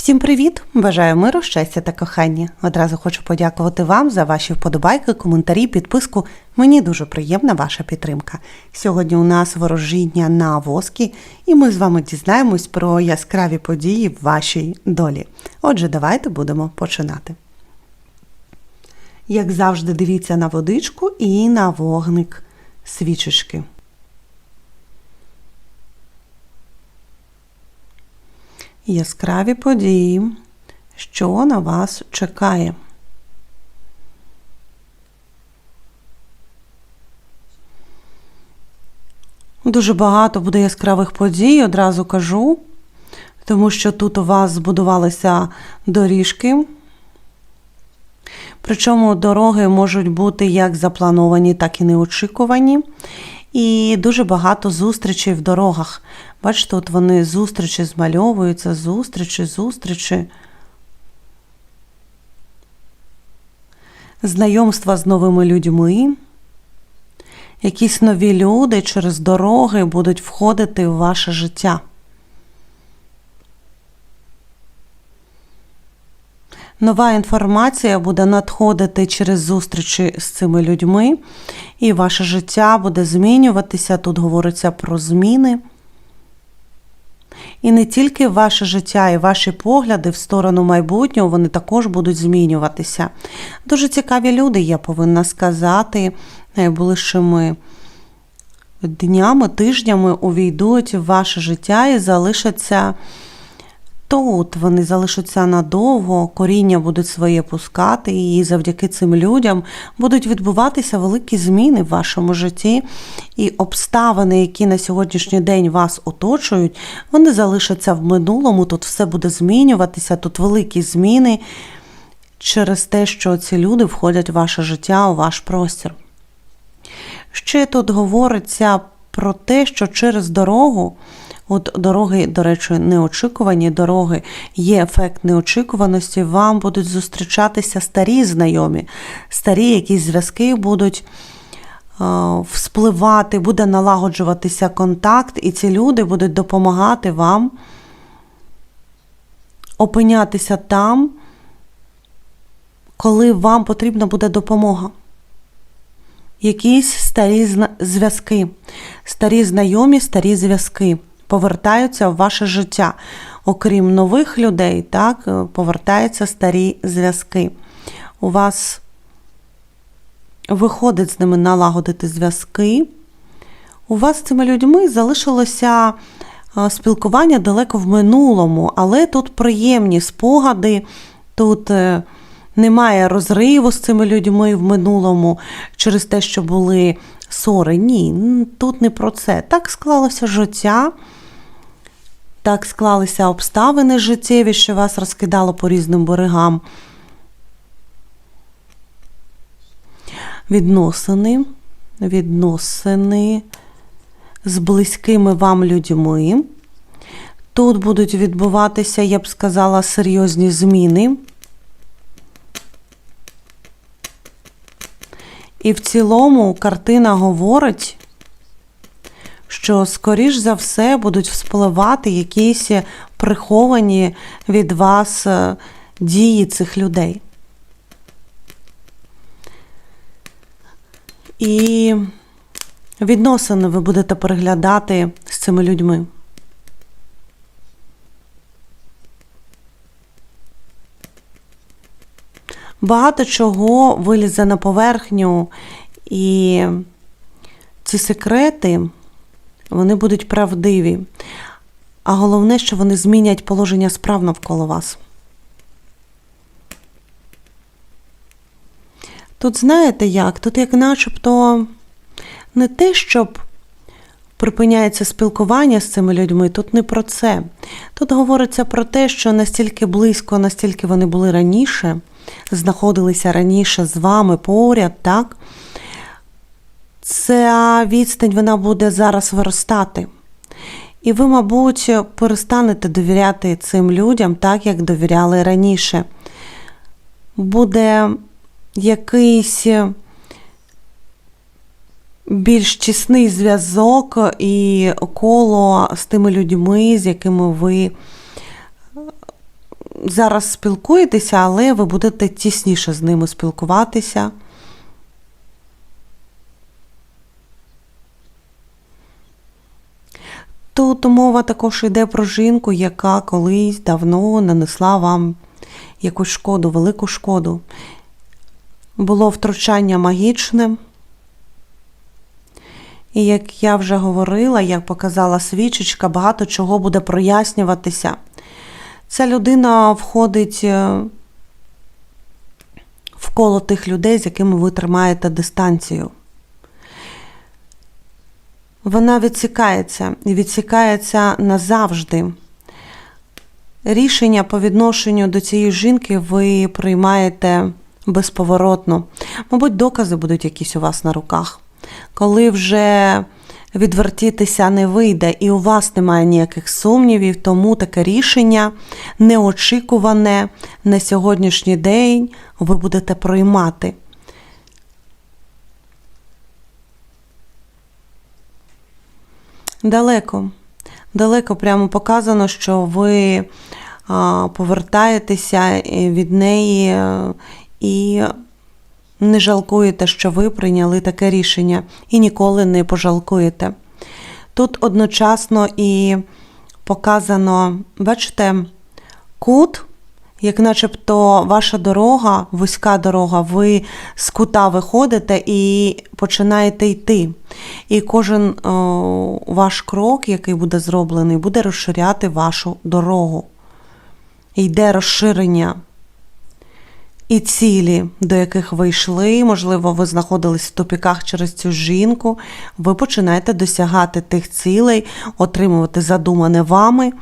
Всім привіт! Бажаю миру, щастя та кохання. Одразу хочу подякувати вам за ваші вподобайки, коментарі, підписку. Мені дуже приємна ваша підтримка. Сьогодні у нас ворожіння на воскі, і ми з вами дізнаємось про яскраві події в вашій долі. Отже, давайте будемо починати. Як завжди, дивіться на водичку і на вогник свічечки. Яскраві події, що на вас чекає. Дуже багато буде яскравих подій, одразу кажу, тому що тут у вас збудувалися доріжки. Причому дороги можуть бути як заплановані, так і неочікувані. І дуже багато зустрічей в дорогах. Бачите, от вони зустрічі змальовуються, зустрічі, зустрічі. Знайомства з новими людьми. Якісь нові люди через дороги будуть входити в ваше життя. Нова інформація буде надходити через зустрічі з цими людьми, і ваше життя буде змінюватися. Тут говориться про зміни. І не тільки ваше життя і ваші погляди в сторону майбутнього, вони також будуть змінюватися. Дуже цікаві люди, я повинна сказати, найближчими днями, тижнями увійдуть в ваше життя і залишаться тут. Вони залишаться надовго, коріння будуть своє пускати, і завдяки цим людям будуть відбуватися великі зміни в вашому житті. І обставини, які на сьогоднішній день вас оточують, вони залишаться в минулому. Тут все буде змінюватися, тут великі зміни через те, що ці люди входять в ваше життя, у ваш простір. Ще тут говориться про те, що через дорогу. От дороги, до речі, неочікувані дороги, є ефект неочікуваності, вам будуть зустрічатися старі знайомі, старі якісь зв'язки будуть вспливати, буде налагоджуватися контакт, і ці люди будуть допомагати вам опинятися там, коли вам потрібна буде допомога. Якісь старі зв'язки, старі знайомі, старі зв'язки повертаються в ваше життя. Окрім нових людей, так, повертаються старі зв'язки. У вас виходить з ними налагодити зв'язки. У вас з цими людьми залишилося спілкування далеко в минулому, але тут приємні спогади, тут е, немає розриву з цими людьми в минулому через те, що були ссори. Ні, тут не про це. Так склалося життя. Так склалися обставини життєві, що вас розкидало по різним берегам. Відносини, відносини з близькими вам людьми. Тут будуть відбуватися, я б сказала, серйозні зміни. І в цілому картина говорить, що, скоріш за все, будуть вспливати якісь приховані від вас е, дії цих людей. І відносини ви будете переглядати з цими людьми. Багато чого вилізе на поверхню, і ці секрети вони будуть правдиві. А головне, що вони змінять положення справ навколо вас. Тут знаєте як? Тут як начебто не те, щоб припиняється спілкування з цими людьми, тут не про це. Тут говориться про те, що настільки близько, настільки вони були раніше, знаходилися раніше з вами поряд, так? ця відстань вона буде зараз виростати. І ви, мабуть, перестанете довіряти цим людям так, як довіряли раніше. Буде якийсь більш тісний зв'язок і коло з тими людьми, з якими ви зараз спілкуєтеся, але ви будете тісніше з ними спілкуватися. Тут мова також йде про жінку, яка колись давно нанесла вам якусь шкоду, велику шкоду. Було втручання магічне. І як я вже говорила, як показала свічечка, багато чого буде прояснюватися. Ця людина входить е, в коло тих людей, з якими ви тримаєте дистанцію. Вона відсікається і відсікається назавжди. Рішення по відношенню до цієї жінки ви приймаєте безповоротно. Мабуть, докази будуть якісь у вас на руках. Коли вже відвертітися не вийде і у вас немає ніяких сумнівів, тому таке рішення неочікуване на сьогоднішній день ви будете приймати. Далеко, далеко прямо показано, що ви повертаєтеся від неї е, і не жалкуєте, що ви прийняли таке рішення, і ніколи не пожалкуєте. Тут одночасно і показано, бачите, кут, як начебто ваша дорога, вузька дорога, ви з кута виходите і починаєте йти. І кожен о, ваш крок, який буде зроблений, буде розширяти вашу дорогу. Йде розширення і цілі, до яких ви йшли, можливо, ви знаходились в тупіках через цю жінку, ви починаєте досягати тих цілей, отримувати задумане вами.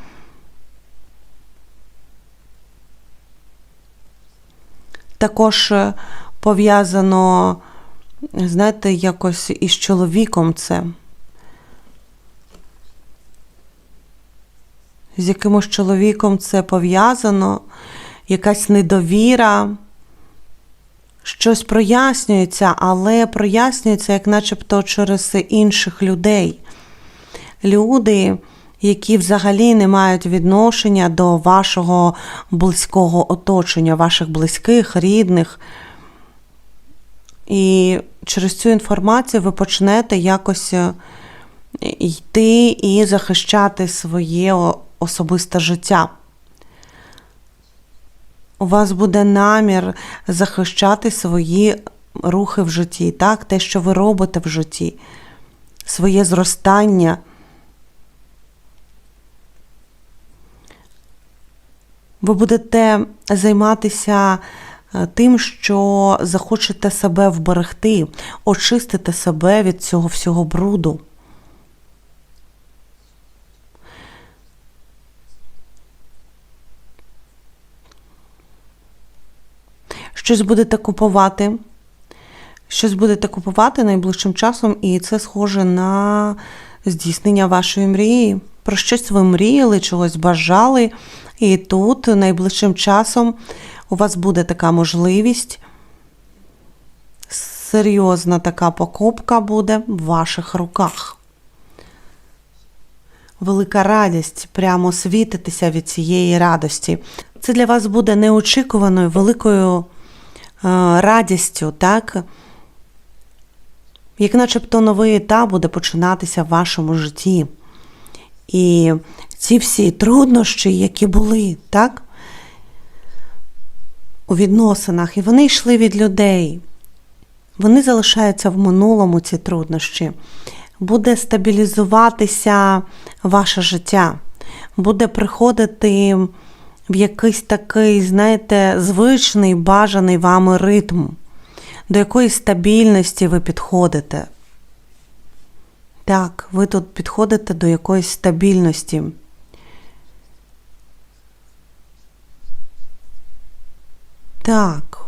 Також е, пов'язано, знаєте, якось із чоловіком це. З якимось чоловіком це пов'язано, якась недовіра щось прояснюється, але прояснюється, як начебто через інших людей. Люди, які взагалі не мають відношення до вашого близького оточення, ваших близьких, рідних. І через цю інформацію ви почнете якось е, йти і захищати своє особисте життя у вас буде намір захищати свої рухи в житті, так? те, що ви робите в житті, своє зростання. Ви будете займатися е, тим, що захочете себе вберегти, очистити себе від цього всього бруду. Щось будете купувати. Щось будете купувати найближчим часом, і це схоже на здійснення вашої мрії. Про щось ви мріяли, чогось бажали. І тут найближчим часом у вас буде така можливість. Серйозна така покупка буде в ваших руках. Велика радість прямо світитися від цієї радості. Це для вас буде неочікуваною великою. Е, радістю, так? Як начебто новий етап буде починатися в вашому житті. І ці всі труднощі, які були, так? У відносинах, і вони йшли від людей. Вони залишаються в минулому, ці труднощі. Буде стабілізуватися ваше життя, буде приходити в якийсь такий, знаєте, звичний бажаний вами ритм, до якої стабільності ви підходите. Так, ви тут підходите до якоїсь стабільності. Так.